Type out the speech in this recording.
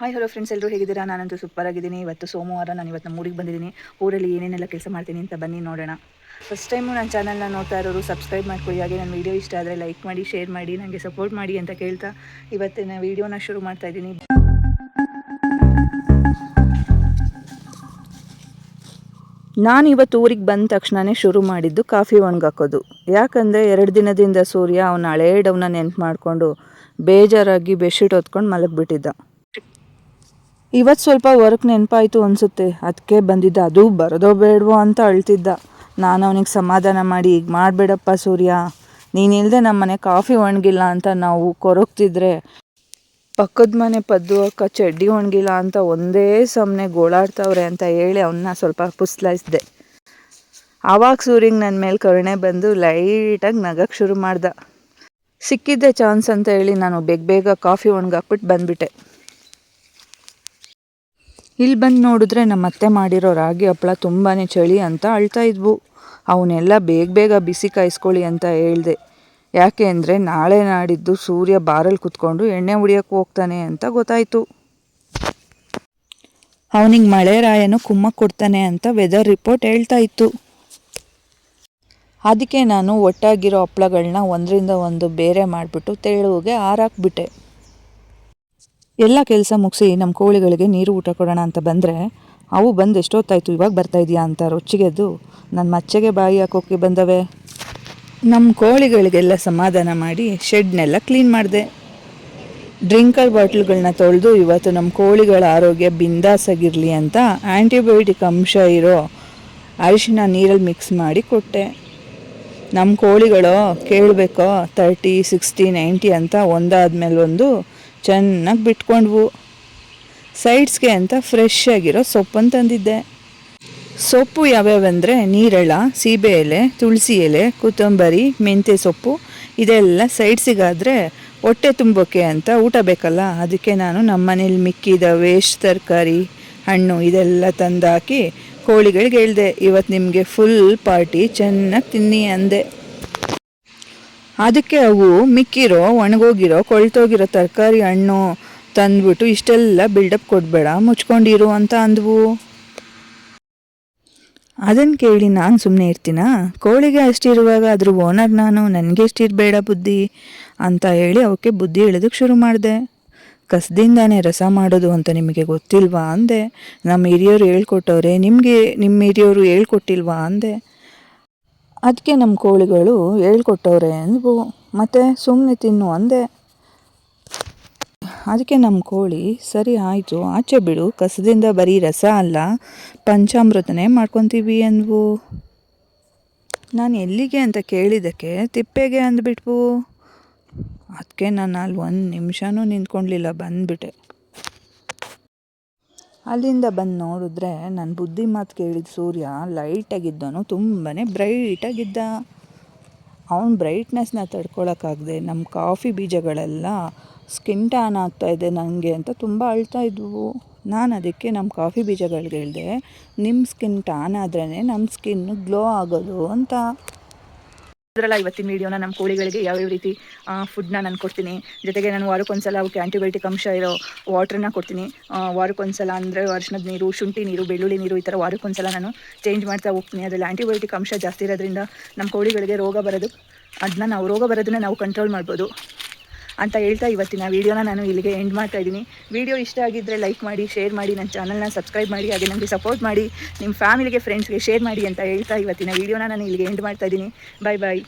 Hi hello friends ಎಲ್ಲರೂ ಹೇಗಿದ್ದೀರಾ? ನಾನಂತೂ ಸೂಪರ್ ಆಗಿದ್ದೀನಿ. ಇವತ್ತು ಸೋಮವಾರ, ನಾನು ಇವತ್ತು ನಮ್ಮ ಊರಿಗೆ ಬಂದಿದ್ದೀನಿ. ಊರಲ್ಲಿ ಏನೇನೆಲ್ಲ ಕೆಲಸ ಮಾಡ್ತೀನಿ ಅಂತ ಬನ್ನಿ ನೋಡೋಣ. ಫಸ್ಟ್ ಟೈಮು ನನ್ನ ಚಾನಲ್ನ ನೋಡ್ತಾ ಇರೋರು ಸಬ್ಸ್ಕ್ರೈಬ್ ಮಾಡ್ಕೊಳ್ಳಿ. ಹಾಗೆ ನನ್ನ ವೀಡಿಯೋ ಇಷ್ಟ ಆದರೆ ಲೈಕ್ ಮಾಡಿ ಶೇರ್ ಮಾಡಿ ನನಗೆ ಸಪೋರ್ಟ್ ಮಾಡಿ ಅಂತ ಕೇಳ್ತಾ ಇವತ್ತಿನ ವೀಡಿಯೋನ ಶುರು ಮಾಡ್ತಾ ಇದ್ದೀನಿ. ನಾನು ಇವತ್ತು ಊರಿಗೆ ಬಂದ ತಕ್ಷಣವೇ ಶುರು ಮಾಡಿದ್ದು ಕಾಫಿ ಒಣಗಾಕೋದು. ಯಾಕಂದರೆ ಎರಡು ದಿನದಿಂದ ಸೂರ್ಯ ಅವನ ಹಳೇ ಡವ್ನ ನೆನ್ಪು ಮಾಡಿಕೊಂಡು ಬೇಜಾರಾಗಿ ಬೆಡ್ಶೀಟ್ ಹೊತ್ಕೊಂಡು ಮಲಗಿಬಿಟ್ಟಿದ್ದ. ಇವತ್ತು ಸ್ವಲ್ಪ ವರ್ಕ್ ನೆನಪಾಯಿತು ಅನಿಸುತ್ತೆ. ಅದಕ್ಕೆ ಬಂದಿದ್ದ, ಅದು ಬರೋದೋ ಬೇಡವೋ ಅಂತ ಅಳ್ತಿದ್ದ. ನಾನು ಅವನಿಗೆ ಸಮಾಧಾನ ಮಾಡಿ ಈಗ ಮಾಡಬೇಡಪ್ಪ ಸೂರ್ಯ. ನೀನಿಲ್ಲದೆ ನಮ್ಮ ಮನೆ ಕಾಫಿ ಒಣಗಿಲ್ಲ ಅಂತ ನಾವು ಕೊರಗ್ತಿದ್ರೆ, ಪಕ್ಕದ ಮನೆ ಪದ್ದು ಅಕ್ಕ ಚಡ್ಡಿ ಒಣಗಿಲ್ಲ ಅಂತ ಒಂದೇ ಸಮನೆ ಗೋಳಾಡ್ತವ್ರೆ ಅಂತ ಹೇಳಿ ಅವನ್ನ ಸ್ವಲ್ಪ ಪುಸ್ಲಾಯಿಸ್ದೆ. ಆವಾಗ ಸೂರ್ಯಂಗೆ ನನ್ನ ಮೇಲೆ ಕರುಣೆ ಬಂದು ಲೈಟಾಗಿ ನಗಕ್ಕೆ ಶುರು ಮಾಡ್ದೆ. ಸಿಕ್ಕಿದ್ದೆ ಚಾನ್ಸ್ ಅಂತ ಹೇಳಿ ನಾನು ಬೇಗ ಬೇಗ ಕಾಫಿ ಒಣಗಾಕ್ಬಿಟ್ಟು ಬಂದ್ಬಿಟ್ಟೆ. ಇಲ್ಲಿ ಬಂದು ನೋಡಿದ್ರೆ ನಮ್ಮ ಅತ್ತೆ ಮಾಡಿರೋ ರಾಗಿ ಹಪ್ಪಳ ತುಂಬಾ ಚಳಿ ಅಂತ ಅಳ್ತಾ ಇದ್ವು. ಅವನ್ನೆಲ್ಲ ಬೇಗ ಬೇಗ ಬಿಸಿ ಕಾಯಿಸ್ಕೊಳ್ಳಿ ಅಂತ ಹೇಳ್ದೆ. ಯಾಕೆ ಅಂದರೆ ನಾಳೆ ನಾಡಿದ್ದು ಸೂರ್ಯ ಬಾರಲ್ಲಿ ಕುತ್ಕೊಂಡು ಎಣ್ಣೆ ಹೊಡಿಯೋಕ್ಕೆ ಹೋಗ್ತಾನೆ ಅಂತ ಗೊತ್ತಾಯಿತು. ಅವನಿಗೆ ಮಳೆ ರಾಯನು ಕುಮ್ಮಕ್ಕೆ ಕೊಡ್ತಾನೆ ಅಂತ ವೆದರ್ ರಿಪೋರ್ಟ್ ಹೇಳ್ತಾ ಇತ್ತು. ಅದಕ್ಕೆ ನಾನು ಒಟ್ಟಾಗಿರೋ ಹಪ್ಪಳಗಳನ್ನ ಒಂದರಿಂದ ಒಂದು ಬೇರೆ ಮಾಡಿಬಿಟ್ಟು ತೆಳುವಿಗೆ ಆರಾಕ್ಬಿಟ್ಟೆ ಎಲ್ಲ ಕೆಲಸ ಮುಗಿಸಿ ನಮ್ಮ ಕೋಳಿಗಳಿಗೆ ನೀರು ಊಟ ಕೊಡೋಣ ಅಂತ ಬಂದರೆ, ಅವು ಬಂದು ಎಷ್ಟೊತ್ತಾಯ್ತು? ಇವಾಗ ಬರ್ತಾ ಇದೆಯಾ? ಅಂತ ರೊಚ್ಚಿಗೆದ್ದು ನನ್ನ ಮಚ್ಚೆಗೆ ಬಾಯಿ ಹಾಕೋಕೆ ಬಂದವೆ? ನಮ್ಮ ಕೋಳಿಗಳಿಗೆಲ್ಲ ಸಮಾಧಾನ ಮಾಡಿ ಶೆಡ್ನೆಲ್ಲ ಕ್ಲೀನ್ ಮಾಡಿದೆ. ಡ್ರಿಂಕರ್ ಬಾಟ್ಲ್ಗಳನ್ನ ತೊಳೆದು ಇವತ್ತು ನಮ್ಮ ಕೋಳಿಗಳ ಆರೋಗ್ಯ ಬಿಂದಾಸಾಗಿರಲಿ ಅಂತ ಆ್ಯಂಟಿಬಯೋಟಿಕ್ ಅಂಶ ಇರೋ ಅರಿಶಿನ ನೀರಲ್ಲಿ ಮಿಕ್ಸ್ ಮಾಡಿ ಕೊಟ್ಟೆ. ನಮ್ಮ ಕೋಳಿಗಳು ಕೇಳಬೇಕೋ, ತರ್ಟಿ, ಸಿಕ್ಸ್ಟಿ, ನೈಂಟಿ ಅಂತ ಒಂದಾದ ಮೇಲೆ ಒಂದು ಚೆನ್ನಾಗಿ ಬಿಟ್ಕೊಂಡ್ವು. ಸೈಡ್ಸ್ಗೆ ಅಂತ ಫ್ರೆಶ್ ಆಗಿರೋ ಸೊಪ್ಪನ್ನು ತಂದಿದ್ದೆ. ಸೊಪ್ಪು ಯಾವ್ಯಾವಂದರೆ ನೀರೆಳ, ಸೀಬೆ ಎಲೆ, ತುಳಸಿ ಎಲೆ, ಕೊತ್ತಂಬರಿ, ಮೆಂತ್ಯ ಸೊಪ್ಪು, ಇದೆಲ್ಲ ಸೈಡ್ಸಿಗಾದರೆ ಹೊಟ್ಟೆ ತುಂಬೋಕೆ ಅಂತ ಊಟ ಬೇಕಲ್ಲ, ಅದಕ್ಕೆ ನಾನು ನಮ್ಮ ಮನೇಲಿ ಮಿಕ್ಕಿದ ವೇಸ್ಟ್ ತರಕಾರಿ, ಹಣ್ಣು ಇದೆಲ್ಲ ತಂದಾಕಿ ಕೋಳಿಗಳಿಗೆ ಹೇಳಿದೆ ಇವತ್ತು ನಿಮಗೆ ಫುಲ್ ಪಾರ್ಟಿ ಚೆನ್ನಾಗಿ ತಿನ್ನಿ ಅಂದೆ. ಅದಕ್ಕೆ ಅವು ಮಿಕ್ಕಿರೋ, ಒಣಗೋಗಿರೋ, ಕೊಳ್ತೋಗಿರೋ ತರಕಾರಿ ಹಣ್ಣು ತಂದ್ಬಿಟ್ಟು ಇಷ್ಟೆಲ್ಲ ಬಿಲ್ಡಪ್ ಕೊಡಬೇಡ, ಮುಚ್ಕೊಂಡಿರು ಅಂತ ಅಂದ್ವು. ಅದನ್ನು ಕೇಳಿ ನಾನು ಸುಮ್ಮನೆ ಇರ್ತೀನ? ಕೋಳಿಗೆ ಅಷ್ಟಿರುವಾಗ ಅದ್ರ ಓನರ್ ನಾನು, ನನಗೆ ಎಷ್ಟಿರಬೇಡ ಬುದ್ಧಿ ಅಂತ ಹೇಳಿ ಅವಕ್ಕೆ ಬುದ್ಧಿ ಹೇಳೋದಕ್ಕೆ ಶುರು ಮಾಡಿದೆ. ಕಸದಿಂದಾನೇ ರಸ ಮಾಡೋದು ಅಂತ ನಿಮಗೆ ಗೊತ್ತಿಲ್ವಾ ಅಂದೆ. ನಮ್ಮ ಹಿರಿಯರು ಹೇಳ್ಕೊಟ್ಟವ್ರೆ, ನಿಮಗೆ ನಿಮ್ಮ ಹಿರಿಯವರು ಹೇಳ್ಕೊಟ್ಟಿಲ್ವಾ ಅಂದೆ. ಅದಕ್ಕೆ ನಮ್ಮ ಕೋಳಿಗಳು ಹೇಳ್ಕೊಟ್ಟವ್ರೆ ಅಂದ್ವು. ಮತ್ತು ಸುಮ್ಮನೆ ತಿನ್ನು ಅಂದೆ. ಅದಕ್ಕೆ ನಮ್ಮ ಕೋಳಿ, ಸರಿ ಆಯಿತು, ಆಚೆ ಬಿಡು, ಕಸದಿಂದ ಬರೀ ರಸ ಅಲ್ಲ, ಪಂಚಾಮೃತನೇ ಮಾಡ್ಕೊತೀವಿ ಅಂದ್ವು. ನಾನು ಎಲ್ಲಿಗೆ ಅಂತ ಕೇಳಿದ್ದಕ್ಕೆ ತಿಪ್ಪೆಗೆ ಅಂದ್ಬಿಟ್ವು. ಅದಕ್ಕೆ ನಾನು ಅಲ್ಲಿ ಒಂದು ನಿಮಿಷನೂ ನಿಂತ್ಕೊಳ್ಲಿಲ್ಲ ಬಂದ್ಬಿಟ್ಟೆ. ಅಲ್ಲಿಂದ ಬಂದು ನೋಡಿದ್ರೆ ನನ್ನ ಬುದ್ಧಿ ಮಾತು ಕೇಳಿದ ಸೂರ್ಯ ಲೈಟಾಗಿದ್ದನು ತುಂಬಾ ಬ್ರೈಟಾಗಿದ್ದ ಅವನ ಬ್ರೈಟ್ನೆಸ್ನ ತಡ್ಕೊಳಕ್ಕಾಗದೆ ನಮ್ಮ ಕಾಫಿ ಬೀಜಗಳೆಲ್ಲ ಸ್ಕಿನ್ ಟ್ಯಾನ್ ಇದೆ ನನಗೆ ಅಂತ ತುಂಬ ಅಳ್ತಾ ಇದ್ವು. ನಾನು ಅದಕ್ಕೆ ನಮ್ಮ ಕಾಫಿ ಬೀಜಗಳಿಗೆ ಹೇಳಿದೆ ನಿಮ್ಮ ಸ್ಕಿನ್ ಟ್ಯಾನ್ ಆದ್ರೇ ನಮ್ಮ ಸ್ಕಿನ್ ಗ್ಲೋ ಆಗೋದು ಅಂತ. ಅದರಲ್ಲ ಇವತ್ತಿನ ವಿಡಿಯೋನ ನಮ್ಮ ಕೋಳಿಗಳಿಗೆ ಯಾವ್ಯಾವ ರೀತಿ ಫುಡ್ನ ನಾನು ಕೊಡ್ತೀನಿ. ಜೊತೆಗೆ ನಾನು ವಾರಕ್ಕೊಂದ್ಸಲ ಅವಕ್ಕೆ ಆ್ಯಂಟಿಬಯೋಟಿಕ್ ಅಂಶ ಇರೋ ವಾಟ್ರನ್ನ ಕೊಡ್ತೀನಿ. ವಾರಕ್ಕೊಂದ್ಸಲ ಅಂದರೆ ವರ್ಷದ ನೀರು, ಶುಂಠಿ ನೀರು, ಬೆಳ್ಳುಳ್ಳಿ ನೀರು ಈ ಥರ ವಾರಕ್ಕೊಂದ್ಸಲ ನಾನು ಚೇಂಜ್ ಮಾಡ್ತಾ ಹೋಗ್ತೀನಿ. ಅದರಲ್ಲಿ ಆ್ಯಂಟಿಬಯೋಟಿಕ್ ಅಂಶ ಜಾಸ್ತಿ ಇರೋದ್ರಿಂದ ನಮ್ಮ ಕೋಳಿಗಳಿಗೆ ರೋಗ ಬರೋದು ಅದನ್ನ ನಾವು, ರೋಗ ಬರೋದನ್ನ ನಾವು ಕಂಟ್ರೋಲ್ ಮಾಡ್ಬೋದು. ಅಂತ ಹೇಳ್ತಾ ಇವತ್ತಿನ ವೀಡಿಯೋನ ನಾನು ಇಲ್ಲಿಗೆ ಎಂಡ್ ಮಾಡ್ತಾ ಇದ್ದೀನಿ. ವೀಡಿಯೋ ಇಷ್ಟ ಆಗಿದ್ದರೆ ಲೈಕ್ ಮಾಡಿ ಶೇರ್ ಮಾಡಿ, ನನ್ನ ಚಾನಲ್ನ ಸಬ್ಸ್ಕ್ರೈಬ್ ಮಾಡಿ, ಹಾಗೆ ನನಗೆ ಸಪೋರ್ಟ್ ಮಾಡಿ ನಿಮ್ಮ ಫ್ಯಾಮಿಲಿಗೆ ಫ್ರೆಂಡ್ಸ್ಗೆ ಶೇರ್ ಮಾಡಿ ಅಂತ ಹೇಳ್ತಾ ಇವತ್ತಿನ ವೀಡಿಯೋನ ನಾನು ಇಲ್ಲಿಗೆ ಎಂಡ್ ಮಾಡ್ತಾ ಇದ್ದೀನಿ. ಬಾಯ್ ಬಾಯ್